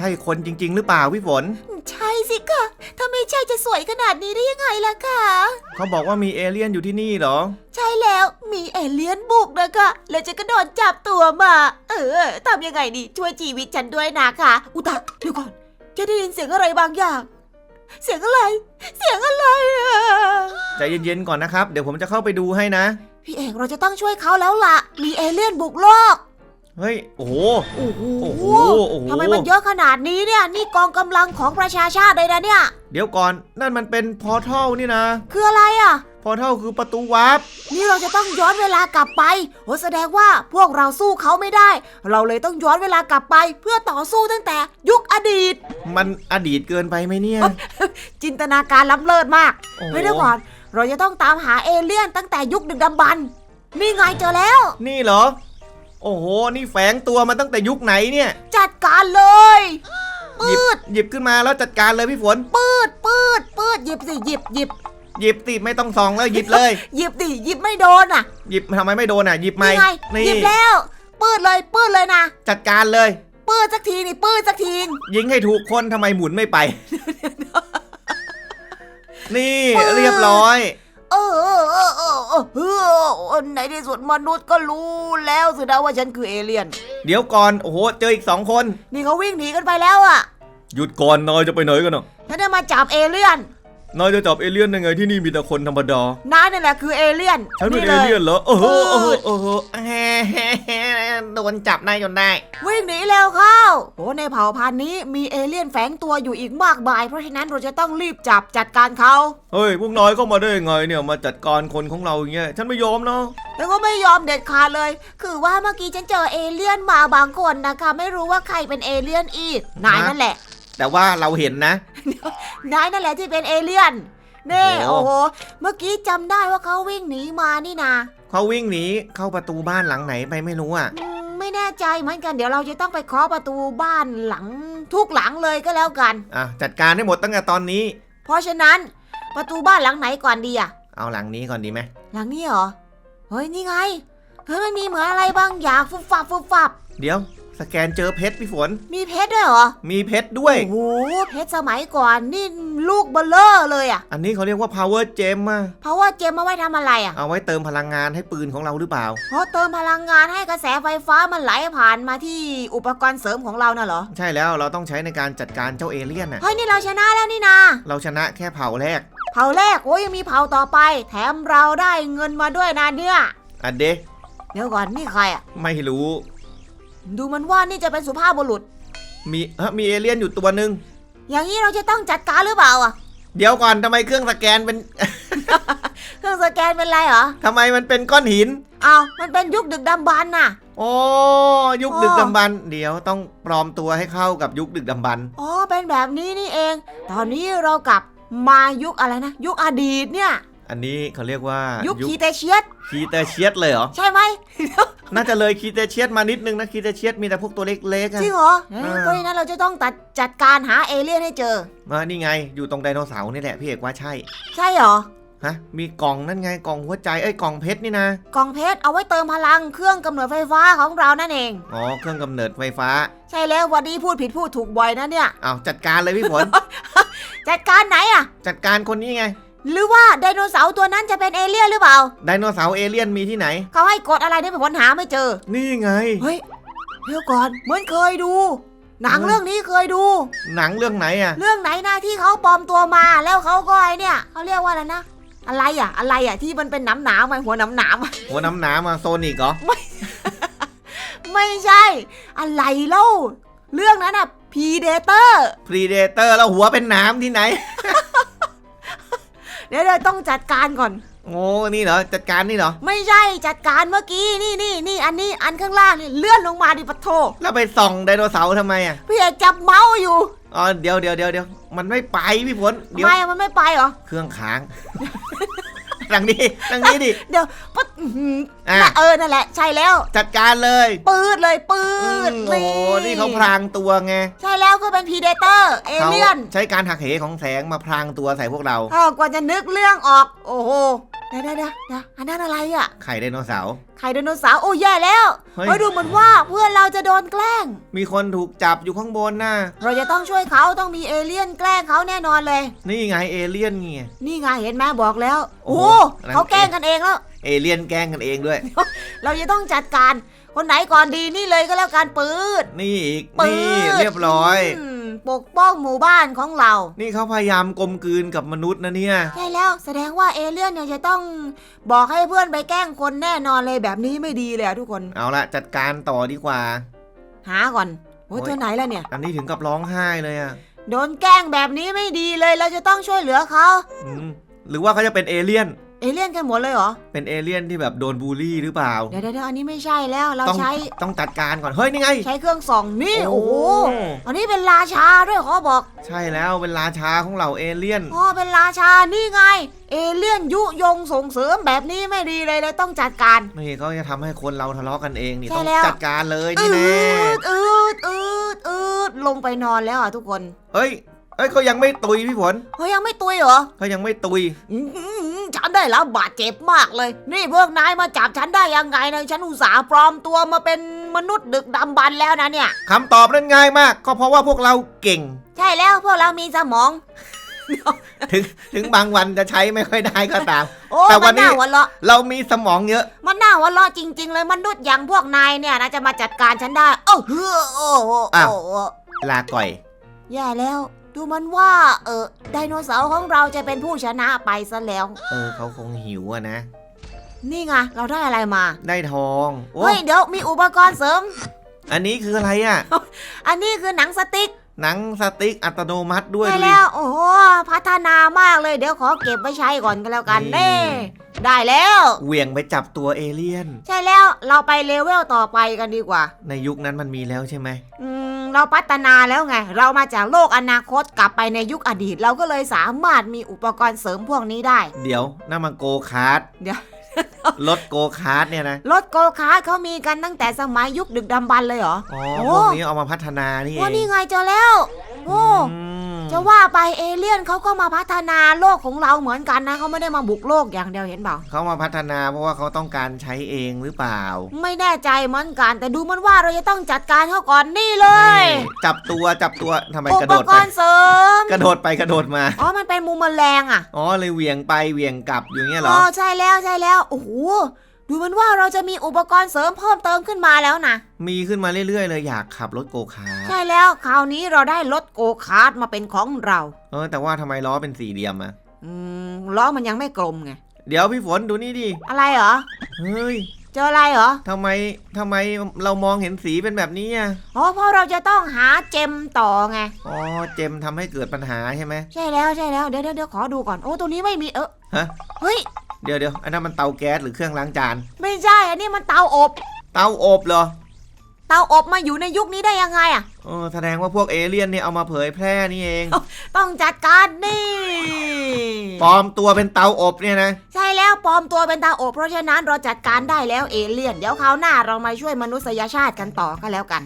ช่คนจริง ๆ หรือเปล่าพี่ฝน ใช่สิคะถ้าไม่ใช่จะสวยขนาดนี้ได้ยังไงล่ะคะเขาบอกว่ามีเอเลี่ยนอยู่ที่นี่เหรอ ใช่แล้วมีเอเลี่ยนบุกนะคะแล้วจะก็โดนจับตัวมา เออทำยังไงดีช่วยชีวิตฉันด้วยนะคะอุยตะเดี๋ยวก่อนจะได้ยินเสียงอะไรบางอย่าง เสียงอะไร เสียงอะไรอะใจเย็นๆก่อนนะครับ เดี๋ยวผมจะเข้าไปดูให้นะ พี่เอกเราจะต้องช่วยเขาแล้วล่ะ มีเอเลี่ยนบุกโลก เฮ้ย โอ้โห โอ้โหโอ้โหโอ้โห ทำไมมันเยอะขนาดนี้เนี่ย นี่กองกำลังของประชาชาติเลยนะเนี่ย เดี๋ยวก่อน นั่นมันเป็นพอร์ทัลนี่นะ คืออะไรอะ พอร์ทัลคือประตูวาร์ป นี่เราจะต้องย้อนเวลากลับไปโอ้แสดงว่าพวกเราสู้เขาไม่ได้ เราเลยต้องย้อนเวลากลับไป เพื่อต่อสู้ตั้งแต่ยุคอดีต มันอดีตเกินไปไหมเนี่ยจินตนาการล้ำเลิศมากโอ้โหเฮ้ยเดี๋ยวก่อน เราจะต้องตามหาเอเลี่ยนตั้งแต่ยุคดึกดำบรรพ์นี่ไงเจอแล้ว นี่เหรอ โอ้โห นี่แฝงตัวมาตั้งแต่ยุคไหนเนี่ย จัดการเลยหยิบปืดหยิบขึ้นมาแล้วจัดการเลยพี่ฝน ปืดปืดปืดหยิบสิหยิบหยิบหยิบติไม่ต้องส่องแล้วหยิบเลย หยิบดิหยิบไม่โดนอะหยิบทำไมไม่โดนอะ หยิบไหมนี่ไงนี่หยิบแล้วปืดเลยปืดเลยนะจัดการเลย ปืดสักทีนี่ปืดสักทียิงให้ถูกคนทำไมหมุนไม่ไป นี่ปืนเรียบร้อย เออเออเออในที่สุดมนุษย์ก็รู้แล้วสินะว่าฉันคือเอเลี่ยน เดี๋ยวก่อน โอ้โห เจออีกสองคน นี่เขาวิ่งหนีกันไปแล้วอะ หยุดก่อนนายจะไปไหนกันเนาะฉันได้มาจับเอเลี่ยน นายจะจับเอเลี่ยนยังไงที่นี่มีแต่คนธรรมดานายนั่นแหละคือเอเลี่ยนฉันเป็นเอลเลี่ยนเหรอโอ้โหปืโอ้โหนโอ้โหแฮโดนจับได้จนได้ วิ่งหนีเร็วเข้าโอ้ในเผ่าพันธุ์นี้มีเอเลี่ยนแฝงตัวอยู่อีกมากมาย เพราะฉะนั้นเราจะต้องรีบจับจัดการเขาเฮ้ยพวกนายเข้ามาได้ยังไงเนี่ยมาจัดการคนของเราอย่างเงี้ยฉันไม่ยอมเนาะแล้วก็ไม่ยอมเด็ดขาดเลย คือว่าเมื่อกี้ฉันเจอเอเลี่ยนมาบางคนนะคะ ไม่รู้ว่าใครเป็นเอเลี่ยนอีกนายนั่นแหละ แต่ว่าเราเห็นนะ นายนั่นแหละที่เป็นเอเลี่ยนเน่โอ้โอ้โห โห เมื่อกี้จำได้ว่าเขาวิ่งหนีมานี่นาเขาวิ่งหนีเข้าประตูบ้านหลังไหนไปไม่รู้อะ อืมไม่แน่ใจเหมือนกันเดี๋ยวเราจะต้องไปเคาะประตูบ้านหลังทุกหลังเลยก็แล้วกัน อะจัดการให้หมดตั้งแต่ตอนนี้ เพราะฉะนั้นประตูบ้านหลังไหนก่อนดีอะเอาหลังนี้ก่อนดีไหมหลังนี้เหรอเฮ้ยนี่ไงเฮ้ยมันมีเหมือนอะไรบางอย่างฟุบฟับฟุบฟับเดี๋ยว สแกนเจอเพชรพี่ฝน มีเพชรด้วยเหรอ มีเพชรด้วย โอ้โห เพชรสมัยก่อนนี่ลูกเบลเลอร์เลยอะอันนี้เขาเรียกว่า power gem อะเพราะว่าเจมมาไว้ทำอะไรอะเอาไว้เติมพลังงานให้ปืนของเราหรือเปล่า เพราะเติมพลังงานให้กระแสไฟฟ้ามันไหลผ่านมาที่อุปกรณ์เสริมของเราน่ะเหรอ ใช่แล้วเราต้องใช้ในการจัดการเจ้าเอเลี่ยนน่ะเฮ้ยนี่เราชนะแล้วนี่นา เราชนะแค่เผ่าแรกเผาแรกโอ้ยยังมีเผาต่อไป แถมเราได้เงินมาด้วยนะเนี่ย อันเดะเดี๋ยวก่อนนี่ใครอะไม่รู้ ดูมันว่านี่จะเป็นสุภาพบุรุษ มีฮะมีเอเลี่ยนอยู่ตัวหนึ่งอย่างนี้เราจะต้องจัดการหรือเปล่าอะเดี๋ยวก่อนทำไมเครื่องสแกนเป็น เครื่องสแกนเป็นไรเหรอ ทำไมมันเป็นก้อนหินอ้าวมันเป็นยุคดึกดำบรรพ์น่ะ โอ้ยุคอ๋อดึกดำบรรพ์เดี๋ยวต้องปลอมตัวให้เข้ากับยุคดึกดำบรรพ์อ๋อ เป็นแบบนี้นี่เอง ตอนนี้เรากลับมายุคอะไรนะ ยุคอดีตเนี่ย อันนี้เขาเรียกว่ายุยุคคีเตเชียสคีเตเชียสเลยเหรอ ใช่ไหม น่าจะเลยคีเตเชียสมานิดนึงนะคีเตเชียสมีแต่พวกตัวเล็กๆอะจริงเหรอเอ้ยอ่าเพราะฉะนั้นเราจะต้องตัดจัดการหาเอเลี่ยนให้เจอมานี่ไง อยู่ตรงไดโนเสาร์นี่แหละพี่เอกว่าใช่ ใช่เหรอ ฮะ มีกล่องนั่นไง กล่องหัวใจ เอ้ย กล่องเพชรนี่นะ กล่องเพชรเอาไว้เติมพลังเครื่องกำเนิดไฟฟ้าของเรานั่นเอง อ๋อ เครื่องกำเนิดไฟฟ้า ใช่แล้ววันนี้พูดผิดพูดถูกบ่อยนะเนี่ยเอาจัดการเลยพี่ฝน จัดการไหนอะจัดการคนนี้ไง หรือว่าไดโนเสาร์ตัวนั้นจะเป็นเอเลี่ยนหรือเปล่าไดโนเสาร์เอเลี่ยนมีที่ไหน เขาให้กดอะไรเนี่ยผลหาไม่เจอ นี่ไง เฮ้ยเดี๋ยวก่อนเหมือนเคยดู หนังเออเรื่องนี้เคยดู หนังเรื่องไหนอะเรื่องไหนนะที่เขาปลอมตัวมาแล้วเขาก็ไอเนี่ยเขาเรียกว่าอะไรนะอะไรอะ อะไรอะที่มันเป็นหนามหนามๆอะหัวหนามหนามๆอะหัวน้ำหนามาโซนิกเหรอไม่ใช่ อะไรเล่าเรื่องนั้นอะพีเดเตอร์พรีเดเตอร์แล้วหัวเป็นหน้ำที่ไหน เดี๋ยวเราต้องจัดการก่อน โอ้นี่เหรอ จัดการนี่เหรอ ไม่ใช่จัดการเมื่อกี้นี่นี่นี่อันนี้อันข้างล่างนี่เลื่อนลงมาดิปะโทแล้วไปส่องไดโนเสาร์ทำไมอะพี่เอกจับเมาส์อยู่อ๋อเดี๋ยวเดี๋ยวเดี๋ยวเดี๋ยวมันไม่ไปพี่ฝนทำเดี๋ยวไมอะมันไม่ไปเหรอ เครื่องค้าง ทางนี้ทางนี้ดิ เดี๋ยวปั๊ดอื้อหืออะ น่ะเออนั่นแหละ ใช่แล้ว จัดการเลยปืดเลยปือืดมโอ้โหนี่เขาพรางตัวไงใช่แล้วก็เป็นพีเดเตอร์เอเขาเลี่ยนใช้การหักเหของแสงมาพรางตัวใส่พวกเราเออกว่าจะนึกเรื่องออก โอ้โห เดี๋ยวเดี๋ยวเดี๋ยวเดี๋ยวอันนั้นอะไรอะ ไข่ไดโนเสาร์ไข่ไดโนเสาร์โอ้แย่แล้วเฮ้ยเฮ้ยดูเหมือนว่าเพื่อนเราจะโดนแกล้ง มีคนถูกจับอยู่ข้างบนน่ะเราจะต้องช่วยเขาต้องมีเอเลี่ยนแกล้งเขาแน่นอนเลย นี่ไงเอเลี่ยนไง นี่ไงเห็นไหมบอกแล้ว โอ้โอ้โห เขาแกล้งกันเองแล้ว เอเลี่ยนแกล้งกันเองด้วย เราจะต้องจัดการ คนไหนก่อนดีนี่เลยก็แล้วกันปืด นี่อีกปืนี่ด เรียบร้อย ม ปกป้องหมู่บ้านของเรา นี่เขาพยายามกลมกลืนกับมนุษย์นะเนี่ย ใช่แล้วแสดงว่าเอเลี่ยนเนี่ยจะต้องบอกให้เพื่อนไปแกล้งคนแน่นอนเลยแบบนี้ไม่ดีเลยอะทุกคน เอาละจัดการต่อดีกว่า หาก่อนโอ้ยโอ้ย ตัวไหนล่ะเนี่ย อันนี้ถึงกับร้องไห้เลยอะโดนแกล้งแบบนี้ไม่ดีเลย เราจะต้องช่วยเหลือเขา อืมหรือว่าเขาจะเป็นเอเลี่ยน เอเลี่ยนกันหมดเลยเหรอ เป็นเอเลี่ยนที่แบบโดนบูลลี่หรือเปล่า เดี๋ยวเดี๋ยวอันนี้ไม่ใช่แล้ว เราต้องใช้ต้องจัดการก่อน เฮ้ยนี่ไง ใช้เครื่องส่องนี่ โอ้โหโอ้อันนี้เป็นราชาด้วยขอบอก ใช่แล้วเป็นราชาของเหล่าเอเลี่ยน อ๋อเป็นราชา นี่ไง เอเลี่ยนยุยงส่งเสริมแบบนี้ไม่ดีเลยเลยต้องจัดการ นี่เขาจะทำให้คนเราทะเลาะกันเองนี่ใช่ต้องแล้วจัดการเลยอืนี่แน่ดอืดอืดอืดลงไปนอนแล้วอะทุกคน เฮ้ยเฮ้ยเขายังไม่ตุยพี่ฝนเฮ้ยยังไม่ตุยเหรอเขายังไม่ตุยอื้อหือ ฉันได้รับบาดเจ็บมากเลย นี่พวกนายมาจับฉันได้ยังไงนะฉันอุตส่าห์ปลอมตัวมาเป็นมนุษย์ดึกดำบรรพ์แล้วนะเนี่ย คำตอบนั้นง่ายมาก ก็เพราะว่าพวกเราเก่ง ใช่แล้วพวกเรามีสมอง ถึงถึงบางวันจะใช้ไม่ค่อยได้ก็ตาม โอ้แต่วัมันนนี้ น่าหัวเราะเรามีสมองเยอะ มันน่าหัวเราะจริง ๆ เลยมนุษย์อย่างพวกนายเนี่ยนะจะมาจัดการฉันได้ โอ้โหโอ้โหอ้าวโอ้โหลาก่อย แย่แล้ว ดูมันว่า เออไดโนเสาร์ของเราจะเป็นผู้ชนะไปซะแล้ว เออเขาคงหิวอะนะ นี่ไงเราได้อะไรมา ได้ทองโอ้เฮ้ยเดี๋ยวมีอุปกรณ์เสริม อันนี้คืออะไรอะอันนี้คือหนังสติ๊กหนังสติ๊กอัตโนมัติด้วยใช่ดูดิ แล้ว โอ้โหพัฒนามากเลยเดี๋ยวขอเก็บไว้ใช้ก่อนก็แล้วกันนี่ เน่ได้แล้ว เหวี่ยงไปจับตัวเอเลี่ยน ใช่แล้วเราไปเลเวลต่อไปกันดีกว่า ในยุคนั้นมันมีแล้วใช่ไหมอืม เราพัฒนาแล้วไง เรามาจากโลกอนาคตกลับไปในยุคอดีต เราก็เลยสามารถมีอุปกรณ์เสริมพวกนี้ได้ เดี๋ยวนั่นมันโกคาร์ดเดี๋ยวรถโกคาร์ดเนี่ยนะ รถโกคาร์ทเขามีกันตั้งแต่สมัยยุคดึกดำบรรพ์เลยเหรอ อ๋อโอ้พวกนี้เอามาพัฒนานี่เอว่างนี่ไงเจอแล้ว โอ้อืม จะว่าไปเอเลี่ยนเขาก็มาพัฒนาโลกของเราเหมือนกันนะเขาไม่ได้มาบุกโลกอย่างเดียวเห็นเปล่าเขามาพัฒนาเพราะว่าเขาต้องการใช้เองหรือเปล่า ไม่แน่ใจเหมือนกัน แต่ดูเหมันว่าเราจะต้องจัดการเขาก่อนนี่เลยนี่จับตัวจับตัวทำไมอุกระปโดดกไปรณ์เสริม กระโดดไปกระโดดมาอ๋อ มันเป็นมุมแมลงอะ อ๋อเลยเหวี่ยงไปเหวี่ยงกลับอยู่เงี้ยเหรอ๋ออใช่แล้วใช่แล้ว โอ้โห ดูเหมันว่าเราจะมีอุปกรณ์เสริมเพิ่มเติมขึ้นมาแล้วนะ มีขึ้นมาเรื่อยๆ เลยอยากขับรถโกคาร์ทใช่แล้วคราวนี้เราได้รถโกคาร์ทมาเป็นของเรา เออแต่ว่าทำไมล้อเป็นสี่เหลี่ยมอะอืมล้อมันยังไม่กลมไง เดี๋ยวพี่ฝนดูนี่ดิ อะไรเหรอ เฮ้ยเจออะไรเหรอ ทำไมทำไมเรามองเห็นสีเป็นแบบนี้อะอ๋อเพราะเราจะต้องหาเจมต่อไง อ๋อเจมทำให้เกิดปัญหาใช่ไหม ใช่แล้วใช่แล้วเดี๋ยวเดี๋ยวเดี๋ยวขอดูก่อนโอ้ตัวนี้ไม่มีเออฮะ เฮ้ย เดี๋ยวเดี๋ยวอันนั้นมันเตาแก๊สหรือเครื่องล้างจาน ไม่ใช่ อันนี้มันเตาอบ เตาอบเหรอ เตาอบมาอยู่ในยุคนี้ได้ยังไงอะเออแสดงว่าพวกเอเลี่ยนเนี่ยเอามาเผยแพร่นี่เอง ต้องจัดการนี่ปลอมตัวเป็นเตาอบเนี่ยนะ ใช่แล้วปลอมตัวเป็นเตาอบเพราะฉะนั้นเราจัดการได้แล้วเอเลี่ยน เดี๋ยวคราวหน้าเรามาช่วยมนุษยชาติกันต่อก็แล้วกัน